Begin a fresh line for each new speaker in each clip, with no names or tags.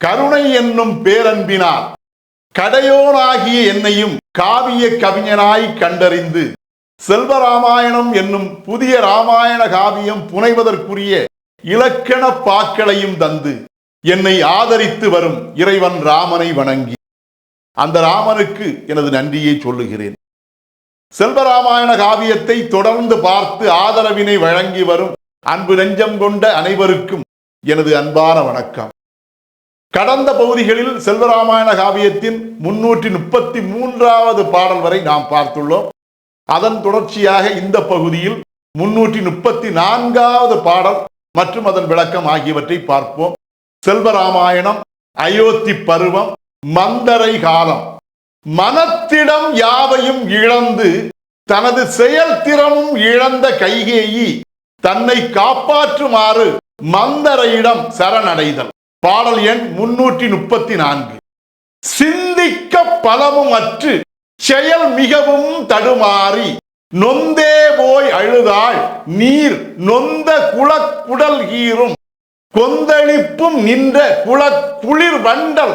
கருணை என்னும் பேரன்பினால் கடையோனாகிய என்னையும் காவிய கவிஞனாய் கண்டறிந்து செல்வராமாயணம் என்னும் புதிய ராமாயண காவியம் புனைவதற்குரிய இலக்கண பாக்களையும் தந்து என்னை ஆதரித்து வரும் இறைவன் ராமனை வணங்கி. அந்த ராமனுக்கு எனது நன்றியை சொல்லுகிறேன். செல்வராமாயண காவியத்தை தொடர்ந்து பார்த்து ஆதரவினை வழங்கி வரும் அன்பு நெஞ்சம் கொண்ட அனைவருக்கும் எனது அன்பான வணக்கம். கடந்த பகுதிகளில் செல்வராமாயண காவியத்தின் முன்னூற்றி முப்பத்தி மூன்றாவது பாடல் வரை நாம் பார்த்துள்ளோம். அதன் தொடர்ச்சியாக இந்த பகுதியில் முன்னூற்றி முப்பத்தி நான்காவது பாடல் மற்றும் அதன் விளக்கம் ஆகியவற்றை பார்ப்போம். செல்வராமாயணம் அயோத்தி பருவம் மந்தரை காலம். மனத்திடம் யாவையும் இழந்து தனது செயல்திறமும் இழந்த கைகேயி தன்னை காப்பாற்றுமாறு மந்தரையிடம் சரணடைதல். பாடல் எண் முன்னூற்றி முப்பத்தி நான்கு. சிந்திக்க பலமும் அற்று செயல் மிகவும் தடுமாறி நொந்தே போய் அழுதாள் நீர் நொந்த குளக்குடல் கீரும் கொந்தளிப்பும் நின்ற குளக்குளிர் வண்டல்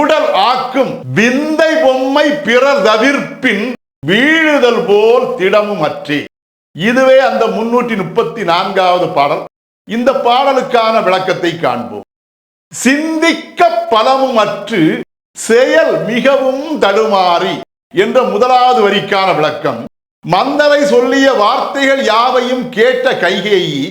உடல் ஆக்கும் விந்தை பொம்மை பிறர் தவிர்ப்பின் வீழுதல் போல் திடமும் அற்றே. இதுவே அந்த முன்னூற்றி முப்பத்தி நான்காவது பாடல். இந்த பாடலுக்கான விளக்கத்தை காண்போம். சிந்திக்க பலமும் அற்று செயல் மிகவும் தடுமாறி என்ற முதலாவது வரிக்கான விளக்கம். மந்தரை சொல்லிய வார்த்தைகள் யாவையும் கேட்ட கைகேயி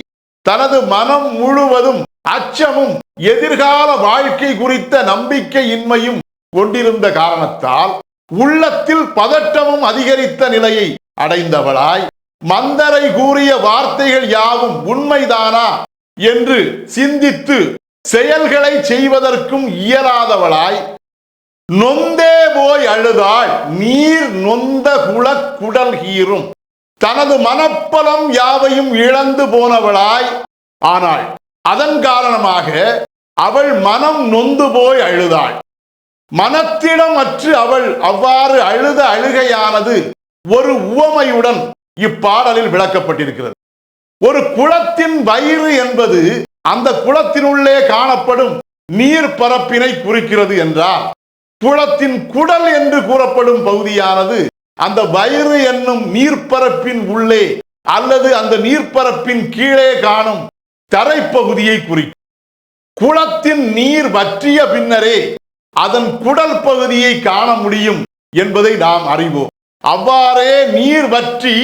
தனது மனம் முழுவதும் அச்சமும் எதிர்கால வாழ்க்கை குறித்த நம்பிக்கையின்மையும் கொண்டிருந்த காரணத்தால் உள்ளத்தில் பதட்டமும் அதிகரித்த நிலையை அடைந்தவளாய் மந்தரை கூறிய வார்த்தைகள் யாவும் உண்மைதானா என்று சிந்தித்து செயல்களை செய்வதற்கும் இயலாதவளாய் நொந்தே போய் அழுதாள் நீர் நொந்த குளக் குடல் கீரும் தனது மனப்பலம் யாவையும் இழந்து போனவளாய் ஆனாள் அதன் காரணமாக அவள் மனம் நொந்து போய் அழுதாள். மனத்திடம் அற்று அவள் அவ்வாறு அழுத அழுகையானது ஒரு உவமையுடன் இப்பாடலில் விளக்கப்பட்டிருக்கிறது. ஒரு குளத்தின் வயிறு என்பது அந்த குளத்தினுள்ளே காணப்படும் நீர் பரப்பினை குறிக்கிறது என்றால் குளத்தின் குடல் என்று கூறப்படும் பகுதியானது அந்த வயிறு என்னும் நீர்ப்பரப்பின் உள்ளே அல்லது அந்த நீர்ப்பரப்பின் கீழே காணும் தரைப்பகுதியை குறிக்கும். குளத்தின் நீர் வற்றிய பின்னரே அதன் குடல் பகுதியை காண முடியும் என்பதை நாம் அறிவோம். அவ்வாறே நீர் வற்றி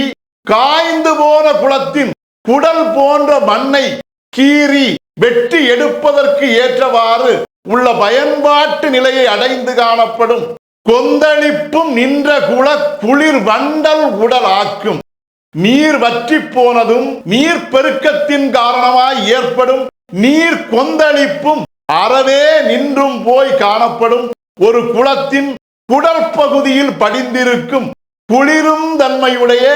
காய்ந்து போன குளத்தின் குடல் போன்ற மண்ணை கீறி வெட்டி எடுப்பதற்கு ஏற்றவாறு உள்ள பயன்பாட்டு நிலையை அடைந்து காணப்படும். கொந்தளிப்பும் நின்ற குல குளிர் வண்டல் உடல் ஆக்கும். நீர் வற்றி போனதும் நீர் பெருக்கத்தின் காரணமாய் ஏற்படும். நீர் கொந்தளிப்பும் அறவே நின்றும் போய் காணப்படும். ஒரு குளத்தின் குடல் பகுதியில் படிந்திருக்கும் குளிரும் தன்மையுடைய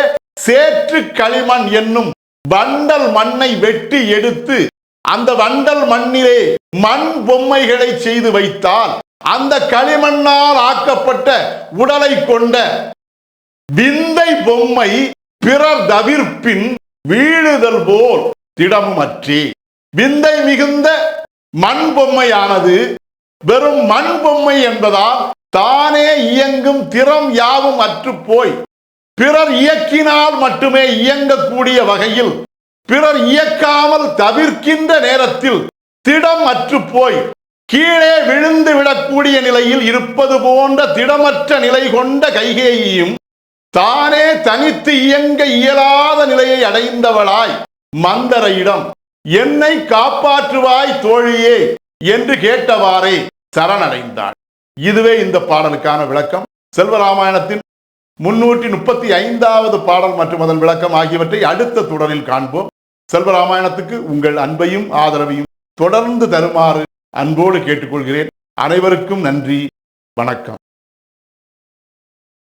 சேற்று களிமண் என்னும் வண்டல் மண்ணை வெட்டி எடுத்து அந்த வண்டல் மண்ணிலே மண் பொம்மைகளை செய்து வைத்தால் அந்த களிமண்ணால் ஆக்கப்பட்ட உடலை கொண்ட விந்தை பொம்மை பிறர் தவிர்ப்பின் வீழுதல் போல் திடமற்றே. விந்தை மிகுந்த மண் பொம்மையானது வெறும் மண் பொம்மை என்பதால் தானே இயங்கும் திறம் யாவும் அற்று போய் பிறர் இயக்கினால் மட்டுமே இயங்கக்கூடிய வகையில் பிறர் இயக்காமல் தவிர்க்கின்ற நேரத்தில் திடம் அற்று போய் கீழே விழுந்து விடக்கூடிய நிலையில் இருப்பது போன்ற திடமற்ற நிலை கொண்ட கைகேயையும் தானே தனித்து இயங்க இயலாத நிலையை அடைந்தவளாய் மந்தரையிடம் என்னை காப்பாற்றுவாய் தோழியே என்று கேட்டவாறே சரணடைந்தாள். இதுவே இந்த பாடலுக்கான விளக்கம். செல்வராமாயணத்தின் முன்னூற்றி முப்பத்தி ஐந்தாவது பாடல் மற்றும் அதன் விளக்கம் ஆகியவற்றை அடுத்த தொடரில் காண்போம். செல்வராமாயணத்துக்கு உங்கள் அன்பையும் ஆதரவையும் தொடர்ந்து தருமாறு அன்போடு கேட்டுக்கொள்கிறேன். அனைவருக்கும் நன்றி. வணக்கம்.